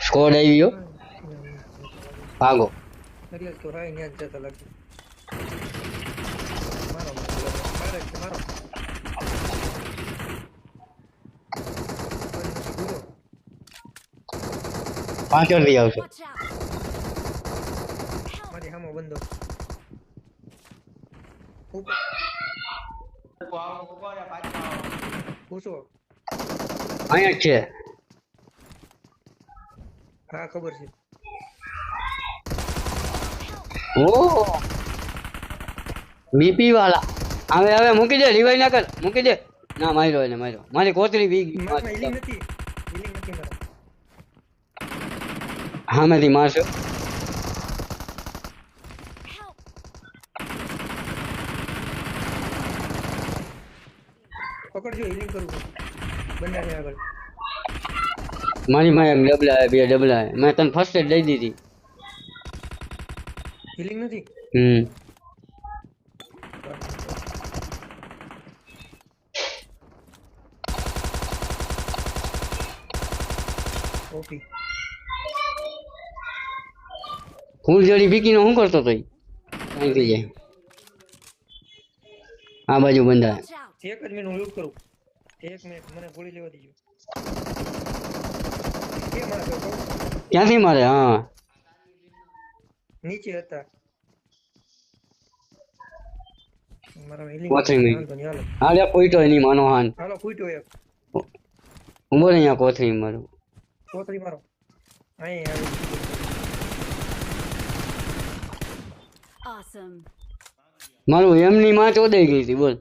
Squad આવી ગયો ભાગો તો રાય ન્યા જતા લાગે મારો મારે છે મારો ગુરો પાછળથી આવશે! મારી સામો બંધો પૂછો અહીંયા છે. હા ખબર છે. ઓ બીપી વાળા. હવે હવે મૂકી દે રિવાઈ ના કર. મૂકી દે. ના માર્યો એને માર્યો. મારી કોતરી વી ગઈ હા મેથી મારશો. પકડજો હિલિંગ કરું છું બંડાને આગળ. મારી માં એક ડબલા હે, બે ડબલા હે. મેં તને ફર્સ્ટ એડ દઈ દીધી. હિલિંગ નથી? હમ. ઓપી ફૂલ જડી ફીકીનો શું કરતો તો ઈ? કાંઈ થઈ જાય. આ બાજુ બંધા Watch out! એક જ મિનિટ હું લૂટ કરું. એક મિનિટ મને ગોળી લેવા દીજો કે મારા તો કહું ક્યાંથી મારે હા નીચે હતા મારા હિલિંગ કોથળી માં. વાંધો નહીં, હાલો હાલે પોઈટો એની માનો હાન હાલો ફૂટ્યો એક ઊભો રહે અહીંયા કોથળી મારું કોથળી મારો અહીં આવી Awesome! મારું એમની માં ચોદાઈ ગઈ હતી બોલ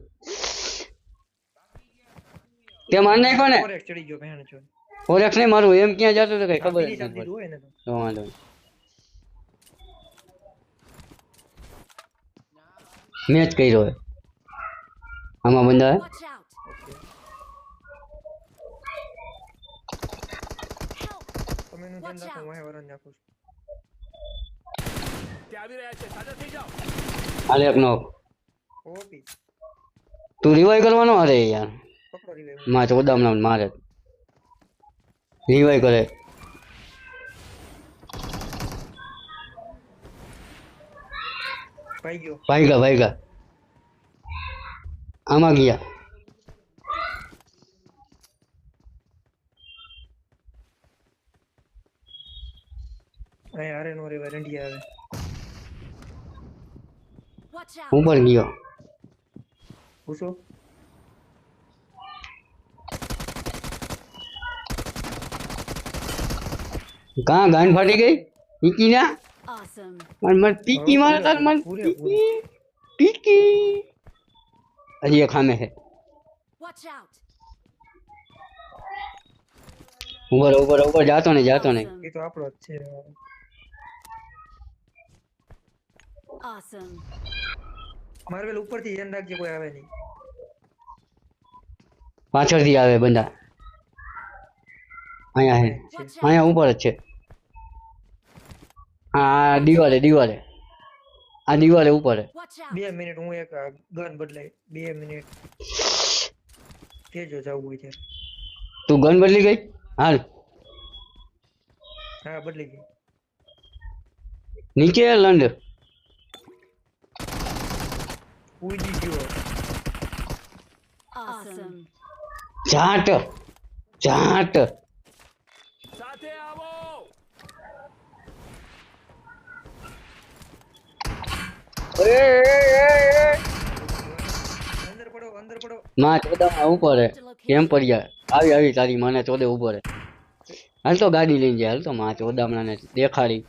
તે માર નાખ્યો ને? ફોરેક્સ ચડી ગયો ભેણ છો. ફોરેક્સ નહીં મારું એમ ક્યાં જતું તો કઈ ખબર નથી હોય ને તો. વાંધો નહીં. મેચ કર્યો હે આમાં બંદા હે? એક નોક ઓપી તું રિવાઈ કરવાનો? અરે યાર. પકડો રીવે માં ચોદામણા મારે. રિવાઈ કરે. ભાઈ ગયો. ભાઈ ગયા આમાં ગયા! ઉપર ગયો. પૂછો કાં ગાન ફાટી ગઈ પીકી ના Awesome! મન મન પીકી મારે તાર મન પૂરે પૂરે. પીકી પીકી હજી એક ખામે છે Watch out! ઉપર ઉપર ઉપર જાતો ને જાતો ને Awesome! એ તો આપણો જ છે Awesome! માર્વેલ ઉપરથી ધ્યાન રાખજે કોઈ આવે નહીં પાછળથી આવે બંદા અહીંયા હે Watch out! અહીંયા ઉપર જ છે હા દિવાલે દિવાલે. આ દિવાલે ઉપર. હે Watch out! બે મિનિટ હું એક ગન બદલાય. બે મિનિટ. કેજો જવું હોય ત્યારે. તું ગન બદલી ગઈ? હાલ. હા બદલી ગઈ. નીચે લંડ ઉડી ગયો Awesome! જાટ. જાટ અંદર પડો અંદર પડો માં ચોદામાં ઉપર હે કેમ પડ્યા આવી આવી તારી માને ચોદે ઉપર હે હાલ તો ગાડી લઈને જાય હાલ તો માં ચોદામણા ને દેખાડી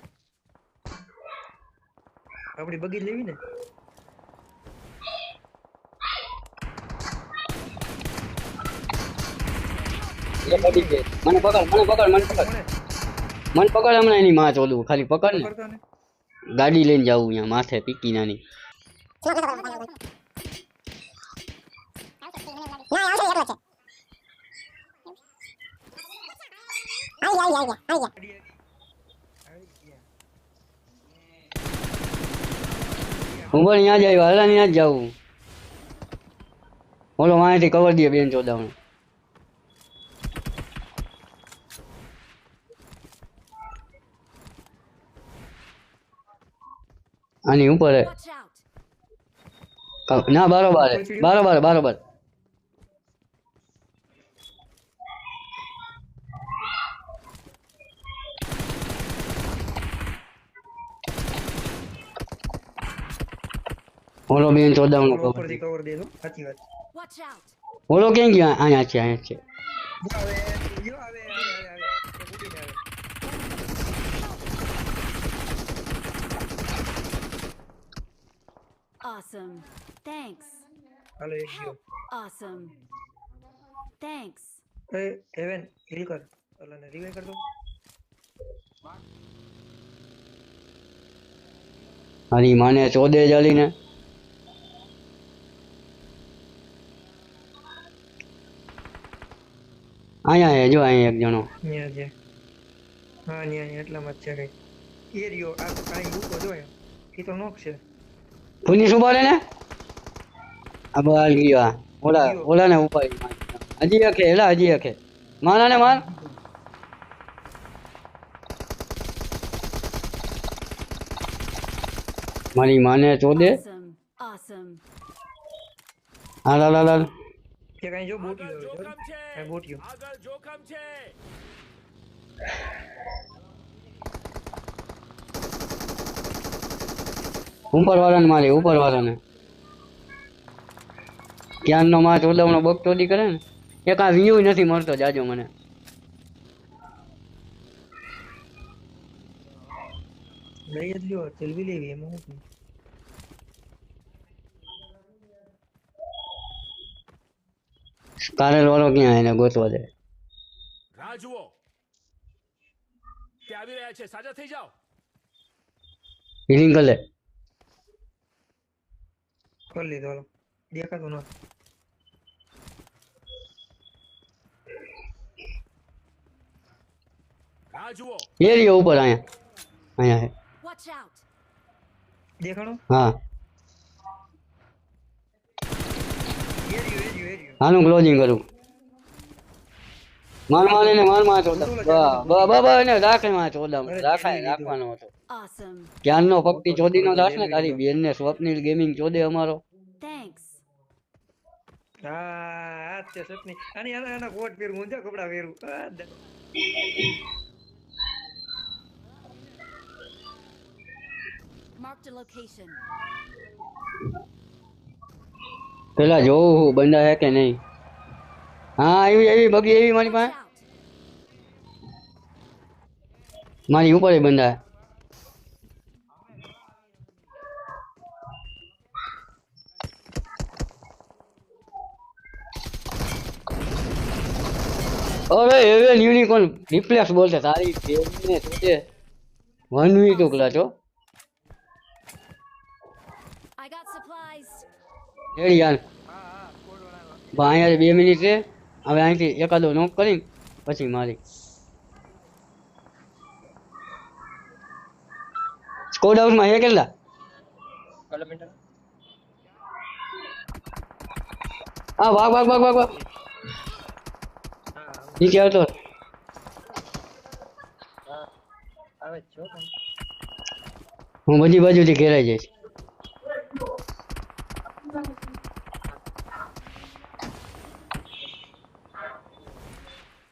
આપણી બગી લેવી ને એ પડી ગઈ મને પકડ મને પકડ મને પકડ કોને મને પકડ હમણાં એની માં ચોદું ખાલી પકડ ને કરતા ને ગાડી લઈને જવું અહીંયા માથે પીકી નાની. હું પણ ત્યાં જ જાય હાલા અહીંયા જ જાઉં. બોલો માહિતી કવર દે બેન ચોદામણું. આની ઉપર હે. ના બરોબર હે. બરોબર બારોબાર. ઓલો બેન ઓલો ખબર ઉપરથી કવર દે દો સાચી વાત. ઓલો ક્યાં ગયો? અહીંયા છે અહીંયા છે. આવે આવે આવે એ ઉડીને આવે Awesome. Thanks. હાલો એક ગયો Awesome. Thanks. એ હેવન હિલ કર ઓલાને રિવાઈ કર દો મારી માને ચોદે ચાલીને અહીંયા હે જો અહીંયા એક જણો ન્યા છે હા ન્યા એટલામાં જ છે કઈ એ રહ્યો આ કાઈ રૂકો જો એ તો નોક છે પુની શું બોલે ને? આ બોલ ગયો આ. ઓલા ઓલા ને ઉપાડી હજી અખે એલા હજી અખે મારા ને માર મારી માને ચોદે હા. લાલ કે કાંઈ જો જો કાંઈ આગળ જોખમ છે. ઉપર વાળાને મારી ઉપર વાળાને ક્યાંનો માં ચોદવણો બગ ચોદી કરે ને એક આ વ્યૂ નથી મળતો જાજો મને. લઈ જ લ્યો ચલવી લેવી એમાં શું કારેલ વાળો ક્યાં એને ગોતવા દે? રાહ જુઓ. તે આવી રહ્યા છે સાજા થઈ જાઓ. હિલિંગ કરે કરી લીધો હાલો દેખાતું ન ये જુઓ ऊपर आया आया અહીંયા અહીંયા હે Watch out! દેખાણો હા એ રહ્યો એ રહ્યો એ ક્લોઝિંગ કરું માર માર એને માનમાં ચોદમ બા બા બા એને રાખે માં ચોદમ રાખાય રાખવાનો હતો. જ્ઞાન નો ભક્તિ ચોદી નો દાસ ને તારી બેન ને સ્વપ્નિલ ગેમિંગ ચોદે અમારો. થેન્ક્સ હા છે કોટ પહેરું કપડા પહેરું. location. પેલા જોઉં હું બંદા હે કે નહીં? હા એવી એવી બગી એવી મારી પાસે! મારી ઉપર એ બંદા અરે એવે યુનિકોર્ન રિપ્લેસ બોલશે. તારી બેનને તુજે વન વી ટુકલા ક્લાચો આઈ ગોટ સપ્લાઈઝ યાર અહીંયા બે મિનિટ છે. હવે અહીંથી એકાદો નોક કરી પછી મારી. સ્કોડ હાઉસમાં હે કેટલા? હા વાગ વાગ વાગ વાગ વાગ હા નીચે આવતો હા આવે જ છો પણ. હું બધી બાજુથી ઘેરાઈ જઈશ.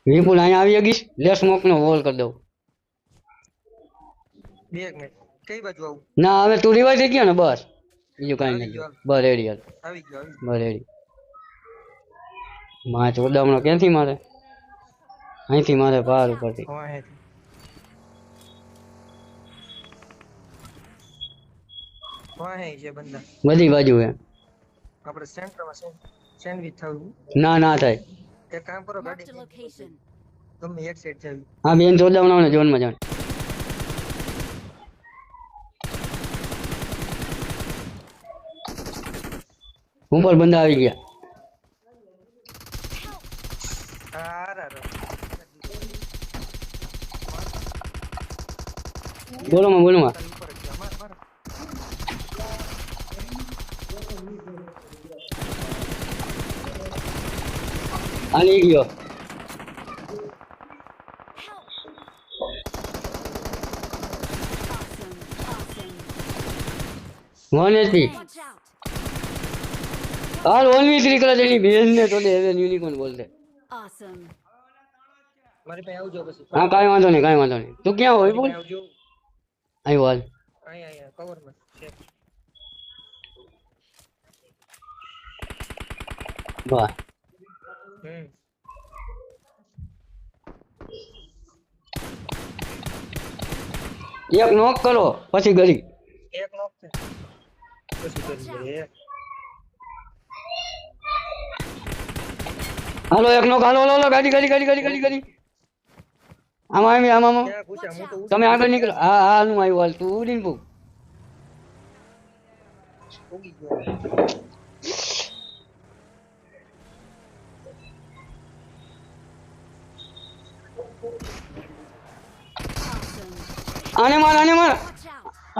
વિપુલ અહીંયા આવી ગઈશ લે સ્મોક નો વોલ કરી દઉં. બે એક મિનિટ કઈ બાજુ આવું? ના હવે તું રિવાઇવ થઈ ગયો ને? બસ. બીજું કાંઈ નહીં. બસ રેડી હાલ. આવી ગયો આવી બસ રેડી માં ચોદામણો ક્યાંથી મારે? અહીંથી મારે પાર ઉપરથી. ગયો હે વાહે છે બંદા બધી બાજુ હે આપણે સેન્ટરમાં સેન્ડવિચ થવું ના ના થાય. એક કામ કરો Marked a ગાડી location. ગમે એક સાઈડ જવી હા બેન ચોદામણો ને જોનમાં જાણ ઉપર બંદા આવી ગયા હા રા રા બોલો માં બોલો માં ઉપર need you. One HP. out. હાલ ઓનલી થ્રી કલર એની બેન ને હવે યુનિકોર્ન બોલતે Awesome. મારી પાસે આવજો પછી હા કાંઈ વાંધો નહીં કાંઈ વાંધો નહીં તું ક્યાં હોય બોલ અહીંયા અહીંયા છે વાહ હમ. એક નોક કરો પછી ગરી એક નોક પછી ગરી હાલો એક નોક હાલો હાલો ગાડી ગાડી ગાડી ગાડી ગાડી ગાડી. આમાં આવી આમાં તમે આગળ નીકળો. હા હા હું આવ્યું હાલ તું ઉડીને પૂછ આને માર આને માર.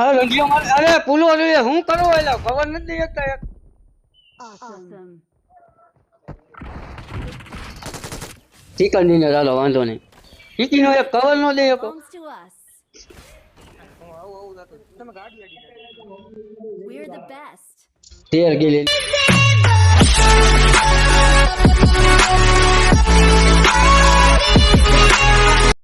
અરે રંગીઓ માર. અરે, પુલો રે હું કરો એલા? ખબર નથી એકતા એક ચિકન ડીને ચાલો, વાંધો નહીં. ચિકીનો એક કવર નો દે શકો તેર ગેલી.